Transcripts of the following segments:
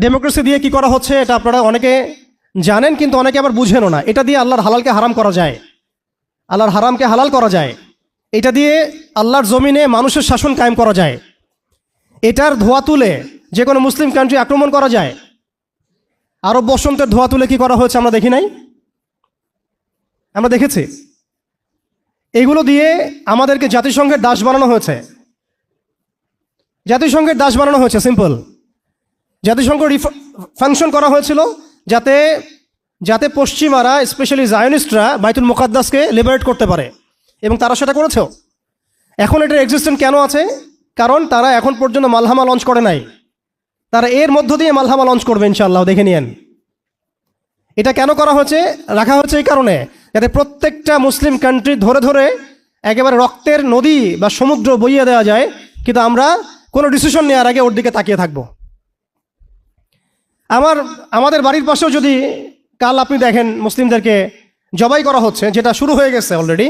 Democracy দিয়ে কি করা হচ্ছে এটা আপনারা অনেকে জানেন, কিন্তু অনেকে আবার বুঝেনও না। এটা দিয়ে আল্লাহর হালালকে হারাম করা যায়। আল্লাহর হারামকে হালাল করা যায়। এটা দিয়ে আল্লাহর জমিনে মানুষের শাসন কায়েম করা যায়। এটার ধোয়া তুলে যে কোনো মুসলিম কান্ট্রি আক্রমণ করা যায়। আরব বসন্তের ধোয়া তুলে কি করা হয়েছে আমরা দেখি নাই? আমরা দেখেছি। এগুলো দিয়ে আমাদেরকে জাতিসংঘের দাস বানানো হয়েছে। জাতিসংঘের দাস বানানো হয়েছে সিম্পল জাতিসংঘ ফাংশন করা হয়েছিল যাতে যাতে পশ্চিমারা স্পেশালি জায়নিস্টরা বাইতুল মুকাদ্দাসকে লিবারেট করতে পারে। এবং তারা সেটা করেছেও। এখন এটার এক্সিস্টেন্ট কেন আছে? কারণ তারা এখন পর্যন্ত মালহামা লঞ্চ করে নাই। তারা এর মধ্য দিয়ে মালহামা লঞ্চ করবে ইনশাল্লাহ দেখে নিয়েন। এটা কেন করা হয়েছে? রাখা হয়েছে এই কারণে যাতে প্রত্যেকটা মুসলিম কান্ট্রি ধরে ধরে একেবারে রক্তের নদী বা সমুদ্র বইয়ে দেওয়া যায়, কিন্তু আমরা কোনো ডিসিশন নেওয়ার আগে ওর দিকে তাকিয়ে থাকব। আমার, আমাদের বাড়ির পাশেও যদি কাল আপনি দেখেন মুসলিমদেরকে জবাই করা হচ্ছে, যেটা শুরু হয়ে গেছে অলরেডি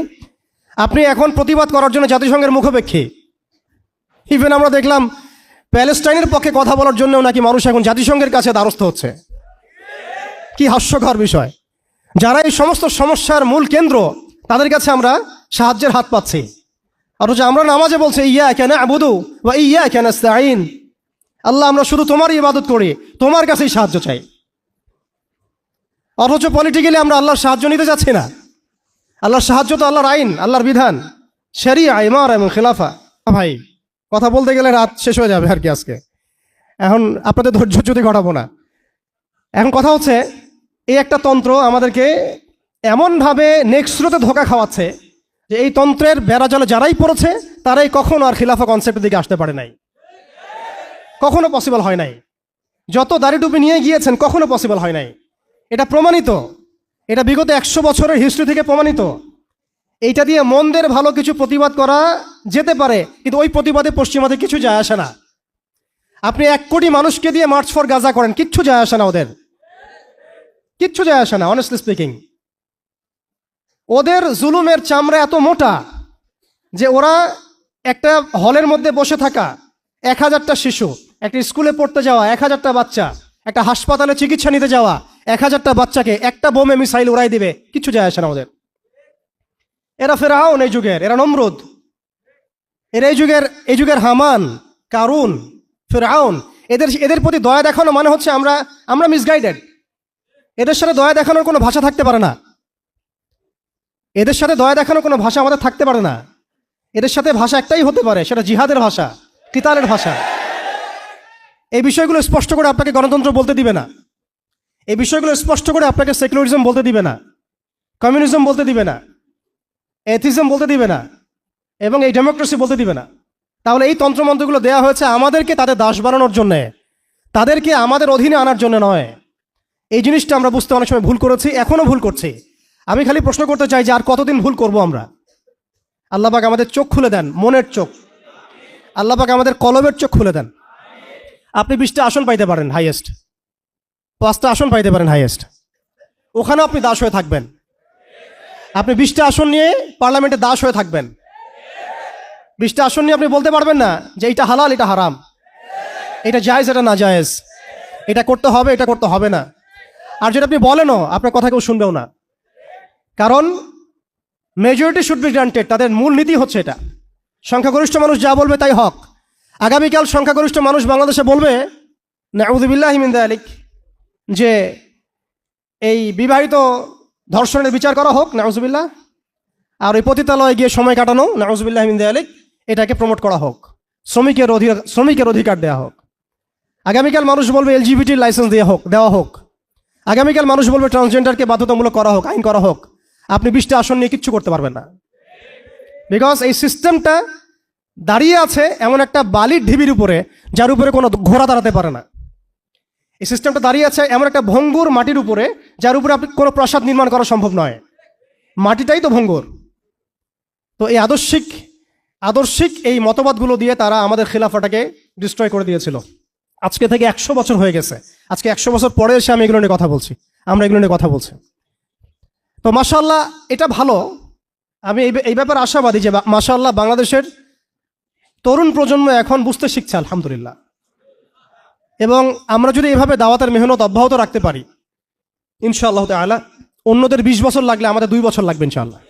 আপনি এখন প্রতিবাদ করার জন্য জাতিসংঘের মুখোপেক্ষী। ইভেন আমরা দেখলাম প্যালেস্টাইনের পক্ষে কথা বলার জন্যও নাকি মানুষ এখন জাতিসংঘের কাছে দ্বারস্থ হচ্ছে। কি হাস্যকর বিষয়। যারা এই সমস্ত সমস্যার মূল কেন্দ্র, তাদের কাছে আমরা সাহায্যের হাত পাচ্ছি। অথচ আমরা নামাজে বলছি, ইয়া কেন আবুদু বা ইয়া কেন আইন আল্লাহ, আমরা শুধু তোমারই ইবাদত করি, তোমার কাছেই সাহায্য চাই। অথচ পলিটিক্যালি আমরা আল্লাহর সাহায্য নিতে যাচ্ছি না। আল্লাহর সাহায্য তো আল্লাহর আইন, আল্লাহর বিধান সেরি আইমার এবং খেলাফা। ভাই, কথা বলতে গেলে রাত শেষ হয়ে যাবে আর কি আজকে। এখন আপনাদের ধৈর্য যদি ঘটাবো না। এখন কথা হচ্ছে, এই একটা তন্ত্র আমাদেরকে এমনভাবে নেক্সট স্রোতে ধোকা খাওয়াচ্ছে যে এই তন্ত্রের বেড়া জলে যারাই পড়েছে, তারাই কখনো আর খিলাফা কনসেপ্টের দিকে আসতে পারে নাই। কখনো পসিবল হয় নাই। যত দাড়ি টুপি নিয়ে গিয়েছেন, কখনো পসিবল হয় নাই। এটা প্রমাণিত। এটা বিগত একশো বছরের হিস্ট্রি থেকে প্রমাণিত। এইটা দিয়ে মন্দের ভালো কিছু প্রতিবাদ করা যেতে পারে, কিন্তু ওই প্রতিবাদে পশ্চিমাদের কিছু যায় আসে না। আপনি এক কোটি মানুষকে দিয়ে মার্চ ফর গাজা করেন, কিচ্ছু যায় আসে না ওদের। কিচ্ছু যায় আসে না অনেস্টলি স্পিকিং ওদের জুলুমের চামড়া এত মোটা যে ওরা একটা হলের মধ্যে বসে থাকা, এক হাজারটা শিশু একটা স্কুলে পড়তে যাওয়া এক হাজারটা বাচ্চা, একটা হাসপাতালে চিকিৎসা নিতে যাওয়া এক হাজারটা বাচ্চাকে একটা বোমে মিসাইল উড়াই দিবে কিচ্ছু যায় আসে না ওদের। এরা ফেরাউন এই যুগের, এরা নমরুদ। এরা এই যুগের এই যুগের হামান, কারুন, ফেরাউন, এদের এদের প্রতি দয়া দেখানো মানে হচ্ছে আমরা আমরা মিসগাইডেড এদের সাথে দয়া দেখানোর কোনো ভাষা থাকতে পারে না। এদের সাথে দয়া দেখানোর কোনো ভাষা আমাদের থাকতে পারে না। এদের সাথে ভাষা একটাই হতে পারে, সেটা জিহাদের ভাষা, কিতালের ভাষা। এই বিষয়গুলো স্পষ্ট করে আপনাকে গণতন্ত্র বলতে দিবে না। এই বিষয়গুলো স্পষ্ট করে আপনাকে সেকুলারিজম বলতে দিবে না। কমিউনিজম বলতে দিবে না। এথিজম বলতে দিবে না। এবং এই ডেমোক্রেসি বলতে দিবে না। তাহলে এই তন্ত্রমন্ত্রগুলো দেওয়া হয়েছে আমাদেরকে তাদের দাস বানানোর জন্যে। তাদেরকে আমাদের অধীনে আনার জন্য নয়। এই জিনিসটা আমরা বুঝতে অনেক সময় ভুল করেছি এখনও ভুল করছি। আমি খালি প্রশ্ন করতে চাই যে আর কতদিন ভুল করব আমরা? আল্লাপাক আমাদের চোখ খুলে দেন, মনের চোখ। আল্লাপাক আমাদের কলবের চোখ খুলে দেন। আপনি বিশটা আসন পাইতে পারেন হাইয়েস্ট পাঁচটা আসন পাইতে পারেন হাইয়েস্ট ওখানেও আপনি দাস হয়ে থাকবেন। আপনি বিশটা আসন নিয়ে পার্লামেন্টে দাস হয়ে থাকবেন। বিশটা আসন নিয়ে আপনি বলতে পারবেন না যে এটা হালাল, এটা হারাম। এটা জায়েজ, এটা না জায়েজ এটা করতে হবে, এটা করতে হবে না। আর যেটা আপনি বলেনও, আপনার কথা কেউ শুনবেও না। কারণ মেজরিটি শুড বি গ্রান্টেড তাদের মূল নীতি হচ্ছে এটা। সংখ্যাগরিষ্ঠ মানুষ যা বলবে তাই হক। আগামীকাল সংখ্যাগরিষ্ঠ মানুষ বাংলাদেশে বলবে নাউদুবিল্লাহিমিন্দা আলিক যে এই বিবাহিত ধর্ষণের বিচার করা হোক নাউজুবিল্লাহ আর ওই পতিতালয়ে গিয়ে সময় কাটানো নাউজুবিল্লাহিমিন্দা আলিক এটাকে প্রমোট করা হোক, শ্রমিকের অধিকার শ্রমিকের অধিকার দেওয়া হোক। আগামীকাল মানুষ বলবে এলজিবিটির লাইসেন্স দেওয়া হোক দেওয়া হোক। আগামীকাল মানুষ বলবে ট্রান্সজেন্ডারকে বাধ্যতামূলক করা হোক, আইন করা হোক। আপনি বিশটা আসন নিয়ে কিচ্ছু করতে পারবেন না। বিকজ এই সিস্টেমটা দাঁড়িয়ে আছে এমন একটা বালির ঢিবির উপরে, যার উপরে কোনো ঘোড়া দাঁড়াতে পারে না। এই সিস্টেমটা দাঁড়িয়ে আছে এমন একটা ভঙ্গুর মাটির উপরে, যার উপরে আপনি কোনো প্রাসাদ নির্মাণ করা সম্ভব নয়। মাটিটাই তো ভঙ্গুর। তো এই আদর্শিক আদর্শিক এই মতবাদগুলো দিয়ে তারা আমাদের খিলাফাটাকে ডিস্ট্রয় করে দিয়েছিল। আজকে থেকে একশো বছর হয়ে গেছে। আজকে একশো বছর পরে এসে আমি এগুলো নিয়ে কথা বলছি। আমরা এগুলো নিয়ে কথা বলছি। তো মাশাল্লাহ এটা ভালো। আমি এই ব্যাপারে আশাবাদী যে মাশাল্লাহ বাংলাদেশের তরুণ প্রজন্ম এখন বুঝতে শিখছে, আলহামদুলিল্লাহ। এবং আমরা যদি এভাবে দাওয়াতের মেহনত অব্যাহত রাখতে পারি, ইনশাআল্লাহ তালা অন্যদের বিশ বছর লাগলে আমাদের দুই বছর লাগবে, ইনশাআল্লাহ।